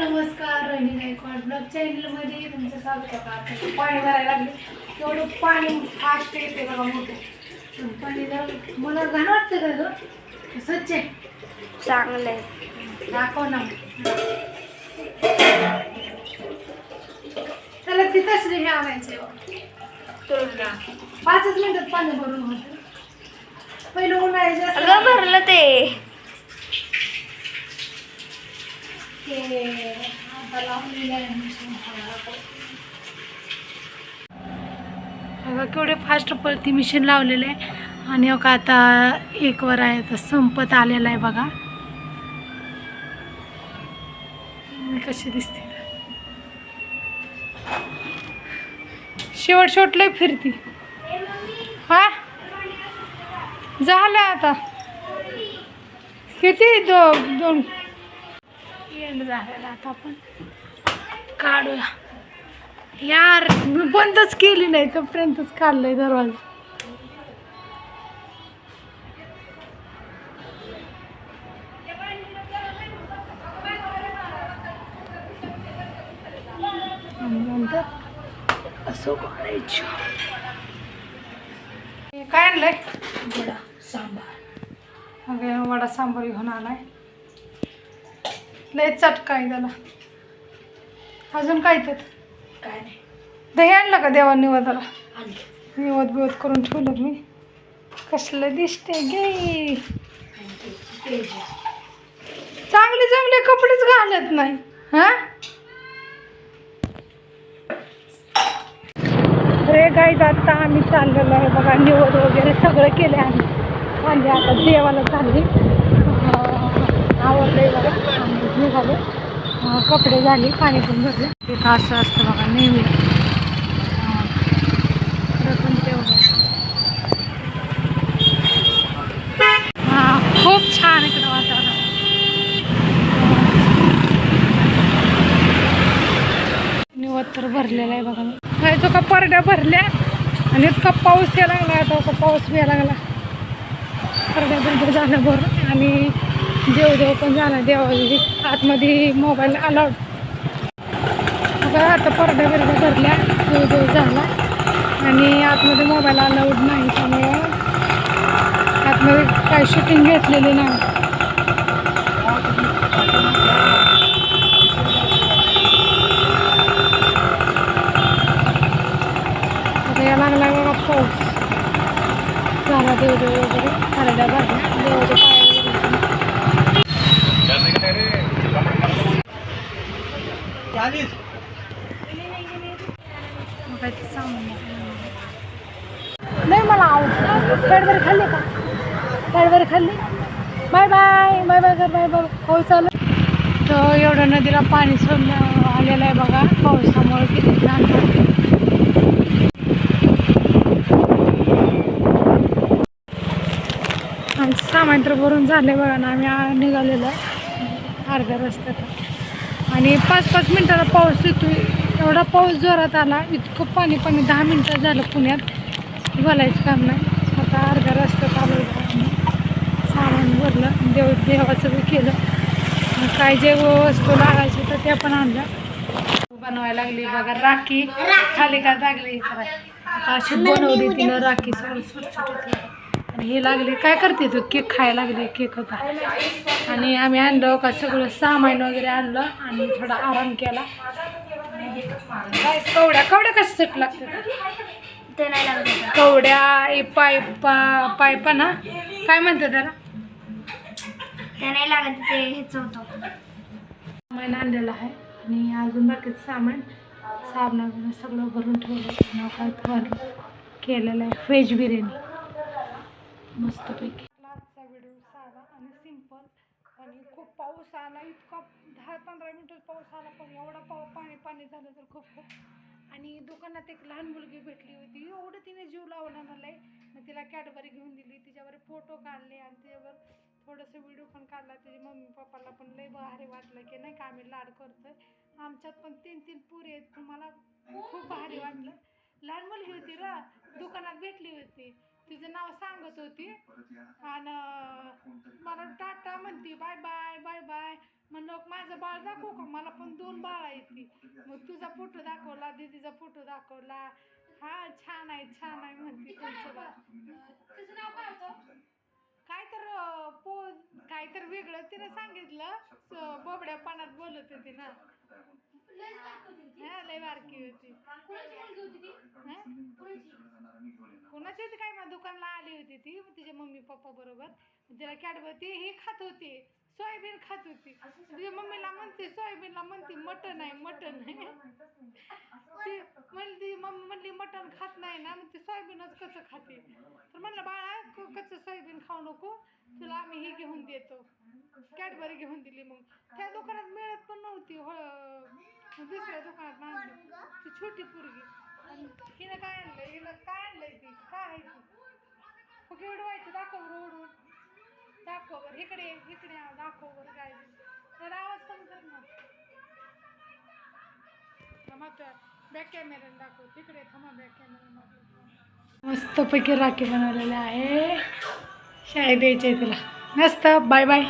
नमस्कार रोहिणी गायकवाड ब्लॉग चॅनलमध्ये तुमचं स्वागत आहे पाणी भरायला लागले. तेवढं पाणी फास्ट येते बघा मोठं. पण मला घाण वाटतं का गं? स्वच्छ आहे. चांगलंय. दाखव ना. त्याला ती तसली हे आणायचं पाचच मिनिटात पाणी भरून होतं. पहिलं उन्हाळ्याचे अगं असतं भरलं ते ते आता लावलेलं आहे machine. बघा केवढे फास्ट पळती मिशन लावलेलं. आहे आणि हो का आता एक वर आहे तर संपत आलेला आहे बघा. कशी दिसते. शेवट शेवट लय फिरती. हा? झालं आता. किती? दो दोन. एंड झालेला आता आपण काढूया. यार मी बंदच केली नाही तोपर्यंतच काढलंय दरवाजा. असं काढायचं हे काय आणलंय? वडा सांबार. अगं वडा सांबार घेऊन आलाय. लय चटका आहे त्याला. अजून काय त्यात? काय नाही. दही आणलं का देवा निवदाला निवद बिवद करून ठेवलं मी. कसलं दिसते गे. चांगले चांगले कपडेच घालत नाही. हा? अरे काही आता आम्ही चाललेलो आहे बघा निवद वगैरे सगळं केलं आम्ही. चालले आता देवाला चालली. आवडलंय बघा. झाले. कपडे झाले पाणी पण भरले. तिथं असं असतं बघा नेहमी. हां. पण तेवढं खूप छान इकडं वातावरण. निवत तर भरलेला आहे बघा. मी तो का परड्या भरल्या आणि इतका पाऊस यायला लागला आता का पाऊस यायला लागला. परड्या बरोबर झालं भरून आणि देवदेव पण झाला देवा आतमध्ये मोबाईल अलाउड बघा आता पडदा बिरड्या भरल्या देवदेव झाला. आणि आतमध्ये मोबाईल अलाउड नाही त्यामुळे. आतमध्ये काही शूटिंग घेतलेली नाही. लागला बघा पाऊस. झाला देवदेव वगैरे. परड्या भाज्या देवाच्या पाया वगैरे मग नाही मला आवडतं कॅडबरी खाल्ली का? कॅडबरी खाल्ली? Bye bye bye bye bye bye पाऊस चालू तर एवढं नदीला पाणी सोडलं आलेलं आहे बघा पावसामुळे किती छान आमचं सामान तर भरून झालं बघा ना आम्ही निघालेलं निघालेलो अर्ध्या रस्त्यात आणि पाच पाच मिनटाला पाऊस येतोय. एवढा पाऊस जोरात आला इतकं पाणी पाणी दहा मिनटं झालं पुण्यात. बोलायचं काम नाही. आता अर्धा रस्त्यात आलो सामान भरलं देव देवाचं बी केलं. काय जे वस्तू लागायची तर त्या पण आणल्या. बनवायला लागली बघा राखी. खाली का लागली आता अशी बनवली तिनं राखी सगळं सुटसुटीत आणि हे लागले काय करते तू? केक खायला लागले केक होता. आणि आम्ही आणलं का सगळं सामान वगैरे आणलं आणि थोडा आराम केला. काय कवड्या कवड्या कशासाठी लागतात? ते नाही लागत. कवड्या पायपा पायपा ना काय म्हणतात त्याला? ते नाही लागत ते हेच होतं. सामान आणलेलं आहे आणि अजून बाकीचं सामान साबणा सगळं भरून ठेवलं. काय? केलेलं आहे. व्हेज बिर्याणी मस्तपैकी. आजचा व्हिडिओ साधा आणि सिंपल आणि खूप पाऊस आला इतका दहा पंधरा मिनटं पाऊस आला पण एवढा पाव पाणी पाणी झालं तर खूप खूप. आणि दुकानात एक लहान मुलगी भेटली होती एवढं तिने जीव लावला मला मग तिला कॅडबरी घेऊन दिली तिच्यावर फोटो काढले आणि तिच्यावर थोडंसं व्हिडिओ पण काढला. तिच्या मम्मी पप्पाला पण लय भारी वाटलं की नाही का आम्ही लाड करतोय. आमच्यात पण तीन तीन पुरी आहेत तुम्हाला खूप भारी वाटलं. लहान मुलगी होती र दुकानात भेटली होती. तिचं नाव सांगत होती. आणि मला टाटा म्हणते बाय बाय बाय बाय. म्हणलं माझं बाळ दाखवू का? मला पण दोन बाळ आहेत ती. मग तुझा फोटो दाखवला दीदीचा फोटो दाखवला. हा छान आहे छान आहे म्हणते तुमचं बाळ. तिचं नाव काय होतं? काय तर पो काय तर वेगळं तिनं सांगितलं. स- बोबड्या पाण्यात बोलत होती ना. हा लय बारकी होती कुणाची मुलगी होती ती हा? कुणाची होती काय मग दुकानला आली होती ती? तिच्या मम्मी पप्पा बरोबर. तिला कॅडबर ती ही खात होती. सोयाबीन खात होती. तिच्या मम्मीला म्हणते सोयाबीनला म्हणते मटन आहे मटन आहे. ती म्हणली मम्मी म्हणली मटन खात नाही ना. मग ती सोयाबीनच कसं खाते? तर म्हणलं बाळा कच्चं सोयाबीन खाऊ नको. तुला आम्ही ही घेऊन देतो. कॅडबरी घेऊन दिली मग. त्या दुकानात मिळत पण नव्हती हळ दुसऱ्या दुकानात आणली ती छोटी पोरगी. हिनं काय आणलं हिनं काय आणलंय ती? काय आहे ती? मग उडवायचं दाखव बरं उडवून. दाखव बरं इकडे इकडे दाखव बरं काय तर आवाज कमी कर ना. थांबा तर बॅक कॅमेऱ्याने दाखव. तिकडे थांबा बॅक कॅमेरा मस्तपैकी राखी बनवलेली आहे. शाळेत द्यायची आहे तिला. मस्त बाय बाय